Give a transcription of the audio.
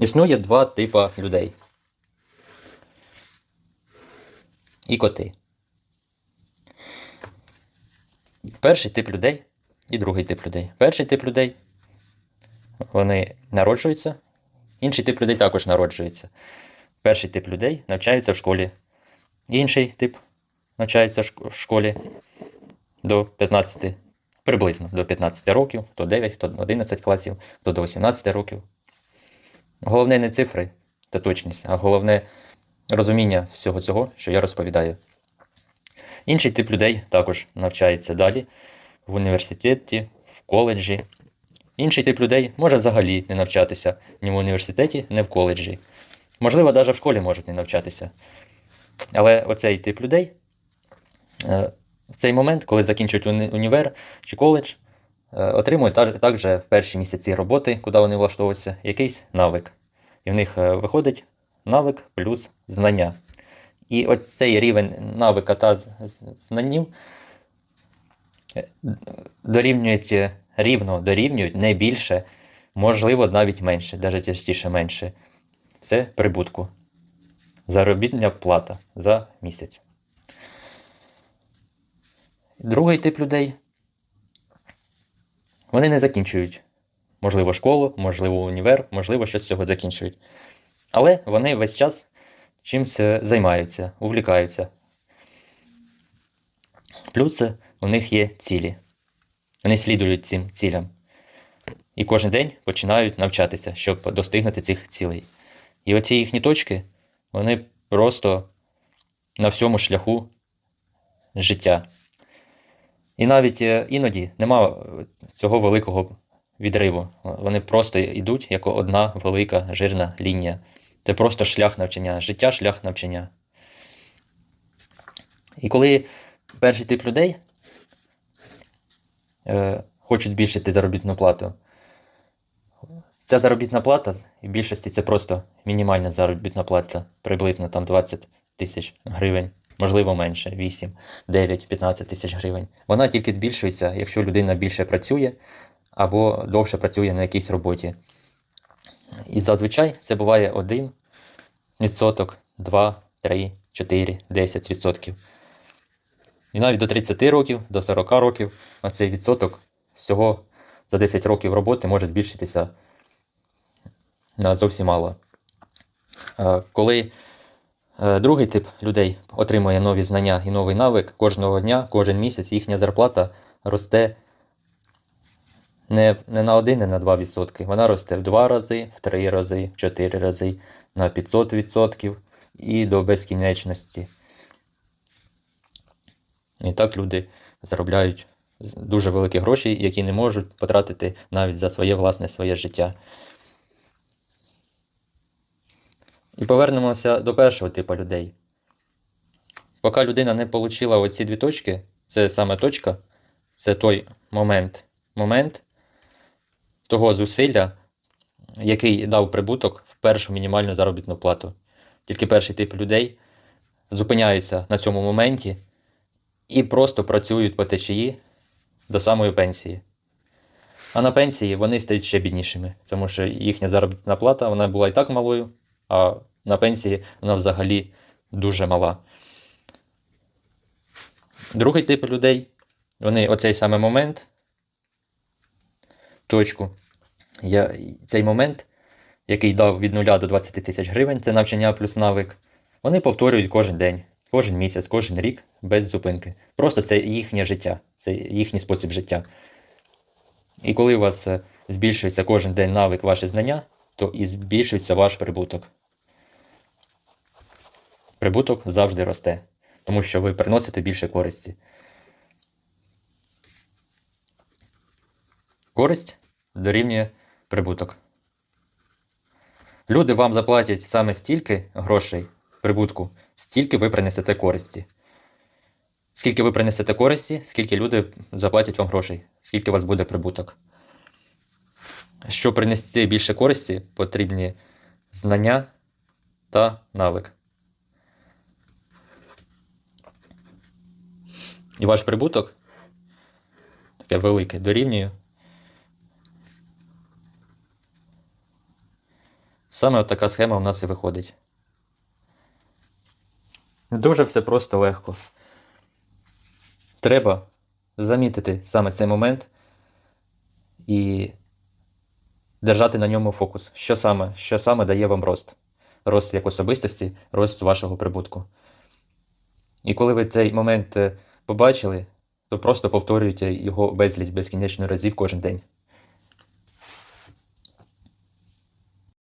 Існує два типи людей. І коти. Перший тип людей і другий тип людей. Перший тип людей вони народжуються, інший тип людей також народжується. Перший тип людей навчається в школі. Інший тип навчається в школі до 15, приблизно до 15 років, то 9, то 11 класів, то до 18 років. Головне не цифри та точність, а головне розуміння всього цього, що я розповідаю. Інший тип людей також навчається далі в університеті, в коледжі. Інший тип людей може взагалі не навчатися ні в університеті, ні в коледжі. Можливо, навіть в школі можуть не навчатися. Але оцей тип людей е, в цей момент, коли закінчують універ чи коледж, отримують також в перші місяці роботи, куди вони влаштовуються, якийсь навик. І в них е, виходить навик плюс знання. І ось цей рівень навика та знанів е, дорівнюють е, рівно дорівнюють не більше, можливо, навіть менше, навіть частіше менше. Це прибутку. Заробітня плата за місяць. Другий тип людей. Вони не закінчують. Можливо, школу, можливо, універ, можливо, щось цього закінчують. Але вони весь час чимось е, займаються, увлікаються. Плюс е, у них є цілі. Вони слідують цим цілям. І кожен день починають навчатися, щоб достигнути цих цілей. І оці їхні точки, вони просто на всьому шляху життя. І навіть е, іноді нема цього великого відриву. Вони просто йдуть як одна велика жирна лінія. Це просто шлях навчання, життя, шлях навчання. І коли перший тип людей е, хочуть збільшити заробітну плату, ця заробітна плата в більшості це просто мінімальна заробітна плата, приблизно там 20 тисяч гривень, можливо менше, 8, 9, 15 тисяч гривень. Вона тільки збільшується, якщо людина більше працює або довше працює на якійсь роботі. І зазвичай це буває 1 відсоток, 2, 3, 4, 10 відсотків. І навіть до 30 років, до 40 років цей відсоток всього за 10 років роботи може збільшитися на зовсім мало. Е, Коли другий тип людей отримує нові знання і новий навик, кожного дня, кожен місяць їхня зарплата росте не, не на 1, не на 2 відсотки. Вона росте в 2 рази, в 3 рази, в 4 рази, на 500 відсотків і до безкінечності. І так люди заробляють дуже великі гроші, які не можуть потратити навіть за своє власне своє життя. І повернемося до першого типу людей. Поки людина не отримала оці дві точки, це саме точка, це той момент, момент того зусилля, який дав прибуток в першу мінімальну заробітну плату. Тільки перший тип людей зупиняються на цьому моменті і просто працюють по течії до самої пенсії. А на пенсії вони стають ще біднішими, тому що їхня заробітна плата вона була і так малою, а на пенсії вона взагалі дуже мала. Другий тип людей, вони оцей саме момент, точку, я, цей момент, який дав від 0 до 20 тисяч гривень, це навчання плюс навик, вони повторюють кожен день, кожен місяць, кожен рік без зупинки. Просто це їхнє життя, це їхній спосіб життя. І коли у вас е, збільшується кожен день навик ваше знання, то і збільшується ваш прибуток. Прибуток завжди росте, тому що ви приносите більше користі. Користь дорівнює прибуток. Люди вам заплатять саме стільки грошей прибутку, стільки ви принесете користі. Скільки ви принесете користі, скільки люди заплатять вам грошей, скільки у вас буде прибуток. Щоб принести більше користі, потрібні знання та навик. І ваш прибуток таке велике дорівнює Саме така схема у нас і виходить. Дуже все просто легко. Треба замітити саме цей момент і держати на ньому фокус. Що саме, що саме дає вам рост? Рост як особистості, рост вашого прибутку. І коли ви цей момент е, побачили, то просто повторюйте його безліч безкінечно разів кожен день.